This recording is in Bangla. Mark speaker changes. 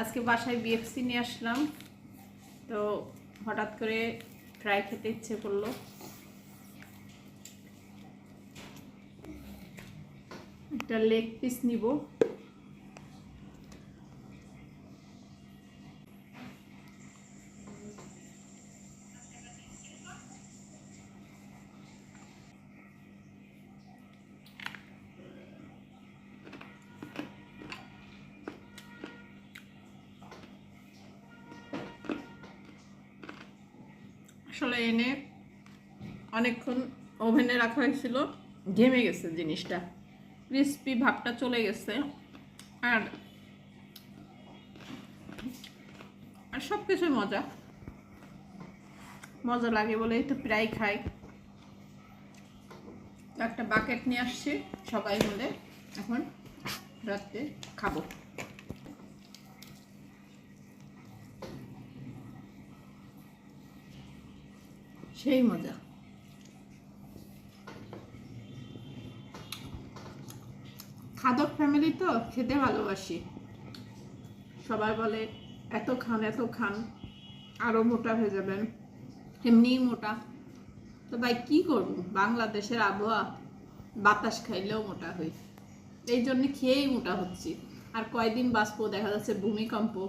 Speaker 1: আজকে বাসায় বিএফসি নিয়ে আসলাম। তো হঠাৎ করে ফ্রাই খেতে ইচ্ছে করল। একটা লেগ পিস নিব। আসলে এনে অনেকক্ষণ ওভেনে রাখা হয়েছিল, ঘেমে গেছে জিনিসটা। ক্রিস্পি ভাবটা চলে গেছে। আর আর সব কিছুই মজা। মজা লাগে বলেই তো প্রায় খাই। একটা বাকেট নিয়ে আসছি, সবাই মিলে এখন রাত্রে খাব। সেই মজা। খাদক ফ্যামিলি তো খেতে ভালোবাসি। সবাই বলে, এত খান এত খান আরও মোটা হয়ে যাবেন। এমনিই মোটা। তো ভাই, কি করব? বাংলাদেশের আবহাওয়া, বাতাস খাইলেও মোটা হই। এই জন্য খেয়েই মোটা হচ্ছি। আর কয়দিন বাঁচবো দেখা যাচ্ছে ভূমিকম্প।